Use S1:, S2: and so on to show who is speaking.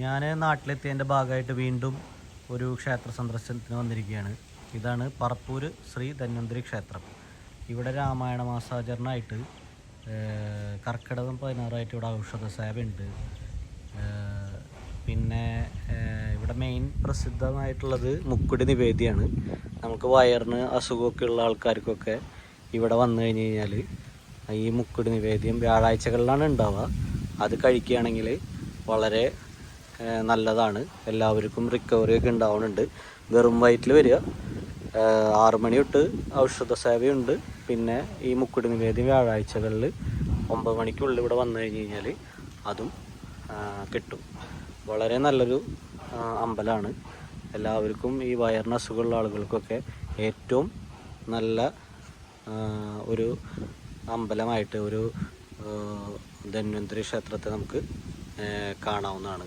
S1: ഞാൻ നാട്ടിലെത്തിയതിന്റെ ഭാഗമായിട്ട് വീണ്ടും ഒരു ക്ഷേത്ര സന്ദർശനത്തിന് വന്നിരിക്കുകയാണ്. ഇതാണ് പറപ്പൂർ ശ്രീ ധന്വന്തരി ക്ഷേത്രം. ഇവിടെ രാമായണ മാസാചരണമായിട്ട് കർക്കിടകം പതിനാറായിട്ട് ഇവിടെ ഔഷധ സേവയുണ്ട്. പിന്നെ ഇവിടെ മെയിൻ പ്രസിദ്ധമായിട്ടുള്ളത് മുക്കുടി നിവേദിയാണ്. നമുക്ക് വയറിന് അസുഖമൊക്കെ ഉള്ള ആൾക്കാർക്കൊക്കെ ഇവിടെ വന്നു കഴിഞ്ഞ് കഴിഞ്ഞാൽ ഈ മുക്കുടി നിവേദ്യം വ്യാഴാഴ്ചകളിലാണ് ഉണ്ടാവുക. അത് കഴിക്കുകയാണെങ്കിൽ വളരെ നല്ലതാണ്. എല്ലാവർക്കും റിക്കവറി ഒക്കെ ഉണ്ടാവുന്നുണ്ട് വെറും വയറ്റിൽ വരിക. ആറു മണി തൊട്ട് ഔഷധ സേവയുണ്ട്. പിന്നെ ഈ മുക്കുടി നിവേദ്യം വ്യാഴാഴ്ചകളിൽ ഒമ്പത് മണിക്കുള്ളിൽ ഇവിടെ വന്നു കഴിഞ്ഞ് കഴിഞ്ഞാൽ അതും കിട്ടും. വളരെ നല്ലൊരു അമ്പലമാണ് എല്ലാവർക്കും ഈ വയറിന് അസുഖമുള്ള ആളുകൾക്കൊക്കെ ഏറ്റവും നല്ല ഒരു അമ്പലമായിട്ട് ഒരു ധന്വന്തരി ക്ഷേത്രത്തെ നമുക്ക് കാണാവുന്നതാണ്.